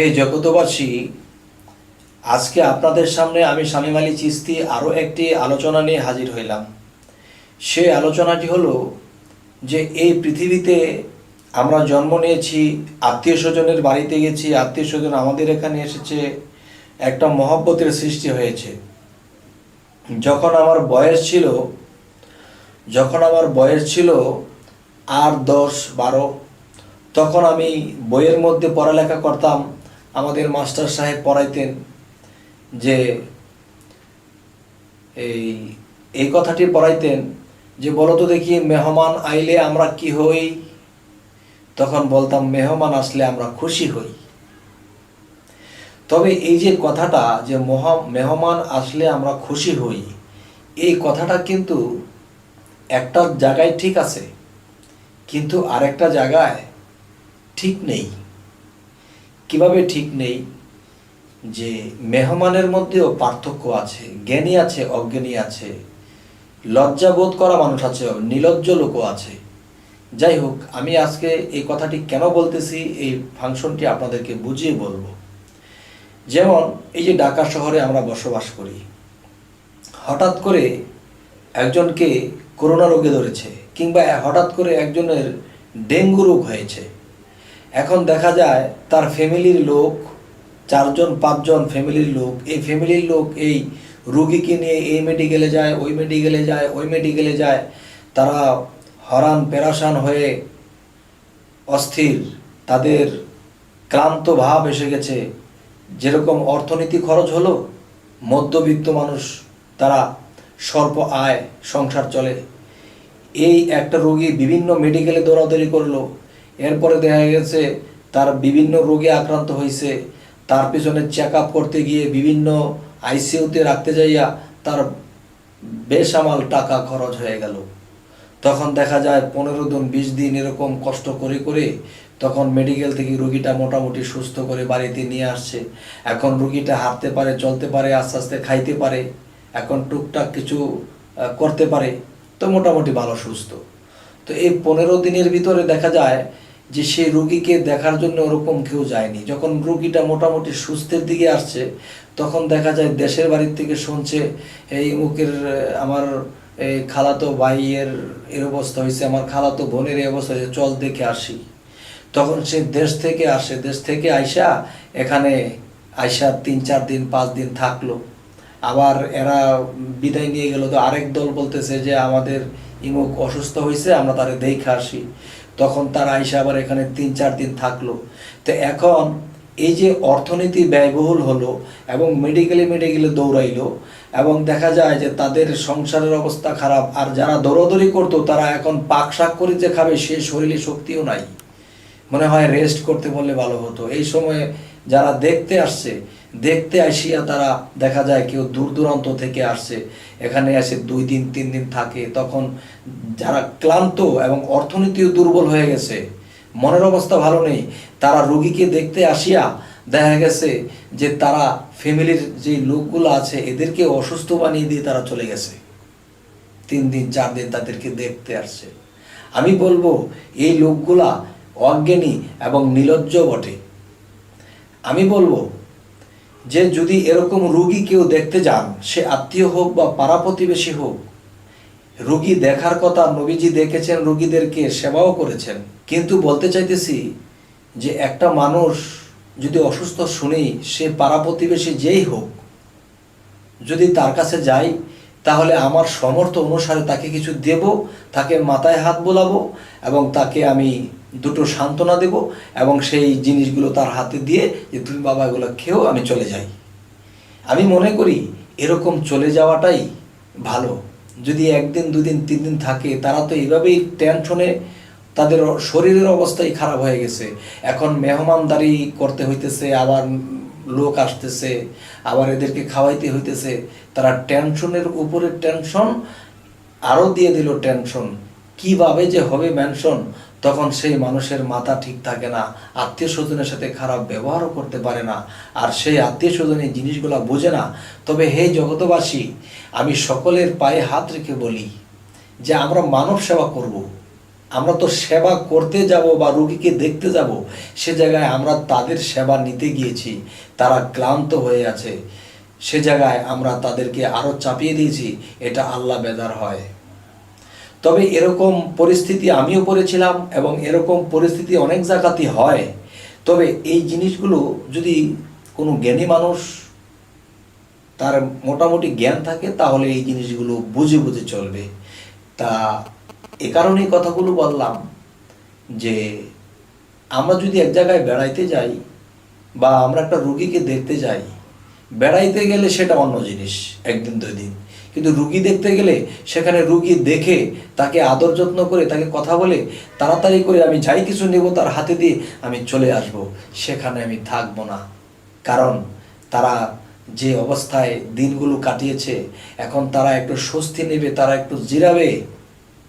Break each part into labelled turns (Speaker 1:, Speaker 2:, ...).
Speaker 1: হে জগতবাসী আজকে আপনাদের সামনে আমি শামীম আলী চিস্তি আরও একটি আলোচনা নিয়ে হাজির হইলাম। সে আলোচনাটি হলো যে এই পৃথিবীতে আমরা জন্ম নিয়েছি, আত্মীয় স্বজনের বাড়িতে গেছি, আত্মীয় স্বজন আমাদের এখানে এসেছে, একটা মহব্বতের সৃষ্টি হয়েছে। যখন আমার বয়স ছিল, যখন আমার বয়স ছিল আর দশ, বারো, তখন আমি বইয়ের মধ্যে পড়ালেখা করতাম আমাদের মাস্টার সাহেব পড়াইতেন যে এই এই কথাটি পড়াইতেন যে, বলো তো দেখি মেহমান আইলে আমরা কি হই? তখন বলতাম, মেহমান আসলে আমরা খুশি হই। তবে এই যে কথাটা যে, মহা, মেহমান আসলে আমরা খুশি হই, এই কথাটা কিন্তু একটা জায়গায় ঠিক আছে, কিন্তু আরেকটা জায়গায় ঠিক নেই। কীভাবে ঠিক নেই? যে মেহমানের মধ্যেও পার্থক্য আছে, জ্ঞানী আছে, অজ্ঞানী আছে, লজ্জা বোধ করা মানুষ আছে, নিলজ্জ লোকও আছে। যাই হোক, আমি আজকে এই কথাটি কেন বলতেছি, এই ফাংশনটি আপনাদেরকে বুঝিয়ে বলব। যেমন, এই যে ঢাকা শহরে আমরা বসবাস করি, হঠাৎ করে একজনকে করোনা রোগে ধরেছে, কিংবা হঠাৎ করে একজনের ডেঙ্গু রোগ হয়েছে। এখন দেখা যায় তার ফ্যামিলির লোক, চারজন, পাঁচজন ফ্যামিলির লোক, এই ফ্যামিলির লোক এই রুগীকে নিয়ে এই মেডিকেলে যায়, ওই মেডিকেলে যায়, ওই মেডিকেলে যায়, তারা হরান পেরাসান হয়ে অস্থির। তাদের ক্লান্ত ভাব এসে গেছে। যেরকম অর্থনীতি খরচ হলো, মধ্যবিত্ত মানুষ, তারা স্বল্প আয়, সংসার চলে। এই একটা রোগী বিভিন্ন মেডিকেলে দৌড়াদৌড়ি করল। এরপরে দেখা গেছে তার বিভিন্ন রোগে আক্রান্ত হয়েছে। তার পিছনে চেক করতে গিয়ে বিভিন্ন আইসিইউতে রাখতে যাইয়া তার বেসামাল টাকা খরচ হয়ে গেল। তখন দেখা যায় পনেরো দিন, বিশ দিন এরকম কষ্ট করে করে তখন মেডিকেল থেকে রুগীটা মোটামুটি সুস্থ করে বাড়িতে নিয়ে আসছে। এখন রুগীটা হাঁটতে পারে, চলতে পারে, আস্তে আস্তে খাইতে পারে, এখন টুকটাক কিছু করতে পারে, তো মোটামুটি ভালো, সুস্থ। তো এই পনেরো দিনের ভিতরে দেখা যায় যে সেই রুগীকে দেখার জন্য ওরকম কেউ যায়নি। যখন রুগীটা মোটামুটি সুস্থের দিকে আসছে, তখন দেখা যায় দেশের বাড়ির থেকে শুনছে, এই মুখের আমার এই খালাতো ভাইয়ের এর অবস্থা হয়েছে, আমার খালাতো বোনের এই অবস্থা হয়েছে, চল দেখে আসি। তখন সে দেশ থেকে আসে, দেশ থেকে আইসা এখানে আইসা তিন, চার দিন, পাঁচ দিন থাকল। আবার এরা বিদায় নিয়ে গেল। তো আরেক দল বলতেছে যে, আমাদের ইমুক অসুস্থ হয়েছে, আমরা তারে দেখে আসি। তখন তারা এসে আবার এখানে তিন, চার দিন থাকল। তো এখন এই যে অর্থনীতি ব্যয়বহুল হলো এবং মেডিকেলে মেডিকেলে দৌড়াইলো এবং দেখা যায় যে তাদের সংসারের অবস্থা খারাপ, আর যারা দৌড়াদৌড়ি করতো তারা এখন পাক শাক করে যে খাবে সে শরীরে শক্তিও নাই। মনে হয় রেস্ট করতে বললে ভালো হতো। এই সময়ে যারা দেখতে আসছে, দেখতে আসিয়া তারা দেখা যায় কেউ দূর দূরান্ত থেকে আসছে, এখানে এসে দুই দিন, তিন দিন থাকে, তখন যারা ক্লান্ত এবং অর্থনীতিও দুর্বল হয়ে গেছে, মনের অবস্থা ভালো নেই, তারা রুগীকে দেখতে আসিয়া দেখা গেছে যে তারা ফ্যামিলির যে লোকগুলো আছে, এদেরকে অসুস্থ বানিয়ে দিয়ে তারা চলে গেছে। তিন দিন, চার দিন তাদেরকে দেখতে আসছে। আমি বলব, এই লোকগুলা অজ্ঞানী এবং নিলজ্জ বটে। আমি বলব যে যদি এরকম রুগী কেউ দেখতে যান, সে আত্মীয় হোক বা পাড়া প্রতিবেশী হোক, রুগী দেখার কথা নবীজি দেখেছেন, রুগীদেরকে সেবাও করেছেন। কিন্তু বলতে চাইতেছি যে একটা মানুষ যদি অসুস্থ শুনেই সে পাড়া প্রতিবেশী যেই হোক, যদি তার কাছে যাই, তাহলে আমার সমর্থ অনুসারে তাকে কিছু দেব, তাকে মাথায় হাত বোলাবো এবং তাকে আমি দুটো সান্ত্বনা দেব এবং সেই জিনিসগুলো তার হাতে দিয়ে যে তুমি বাবা এগুলো খেয়েও আমি চলে যাই। আমি মনে করি এরকম চলে যাওয়াটাই ভালো। যদি একদিন, দুদিন, তিন দিন থাকে, তারা তো এইভাবেই টেনশনে তাদের শরীরের অবস্থাই খারাপ হয়ে গেছে। এখন মেহমানদারি করতে হইতেছে, আবার লোক আসতেছে, আবার এদেরকে খাওয়াইতে হইতেছে। তারা টেনশনের উপরে টেনশন আরও দিয়ে দিল টেনশন কীভাবে যে হবে মেনশন তখন সেই মানুষের মাথা ঠিক থাকে না, আত্মীয় স্বজনের সাথে খারাপ ব্যবহারও করতে পারে না, আর সেই আত্মীয় স্বজন এই জিনিসগুলো বোঝে না। তবে হে জগতবাসী আমি সকলের পায়ে হাত রেখে বলি যে আমরা মানব সেবা করব। আমরা তো সেবা করতে যাব বা রুগীকে দেখতে যাব, সে জায়গায় আমরা তাদের সেবা নিতে গিয়েছি, তারা ক্লান্ত হয়ে আছে। সে জায়গায় আমরা তাদেরকে আরও চাপিয়ে দিয়েছি, এটা আল্লাহ বেদার হয়। তবে এরকম পরিস্থিতি আমিও পড়েছিলাম এবং এরকম পরিস্থিতি অনেক জায়গাতেই হয়। তবে এই জিনিসগুলো যদি কোনো জ্ঞানী মানুষ তার মোটামুটি জ্ঞান থাকে, তাহলে এই জিনিসগুলো বুঝে বুঝে চলবে। তা এ কারণেই কথাগুলো বললাম যে, আমরা যদি এক জায়গায় বেড়াইতে যাই বা আমরা একটা রুগীকে দেখতে যাই, বেড়াইতে গেলে সেটা অন্য জিনিস, একদিন দুই দিন। কিন্তু রুগী দেখতে গেলে সেখানে রুগী দেখে তাকে আদর যত্ন করে তাকে কথা বলে তাড়াতাড়ি করে আমি যাই কিছু নেব তার হাতে দিয়ে আমি চলে আসব। সেখানে আমি থাকব না। কারণ তারা যে অবস্থায় দিনগুলো কাটিয়েছে, এখন তারা একটু স্বস্তি নেবে, তারা একটু জিরাবে।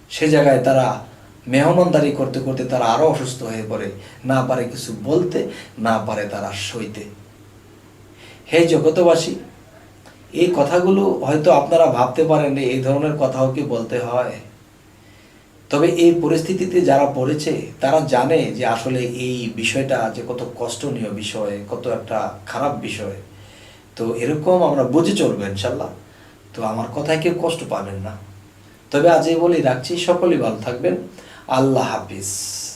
Speaker 1: সে জায়গায় তারা মেহমানদারি করতে করতে তারা আরও অসুস্থ হয়ে পড়ে। না পারে কিছু বলতে, না পারে তারা সইতে। হে জগতবাসী এই কথাগুলো হয়তো আপনারা ভাবতে পারেন এই ধরনের কথাও কি বলতে হয়? তবে এই পরিস্থিতিতে যারা পড়েছে, তারা জানে যে আসলে এই বিষয়টা যে কত কষ্টনীয় বিষয়, কত একটা খারাপ বিষয়। তো এরকম আমরা বুঝে চলবো ইনশাল্লাহ। তো আমার কথায় কেউ কষ্ট পাবেন না। তবে আজ এই বলেই রাখছি। সকলেই ভালো থাকবেন। আল্লাহ হাফিজ।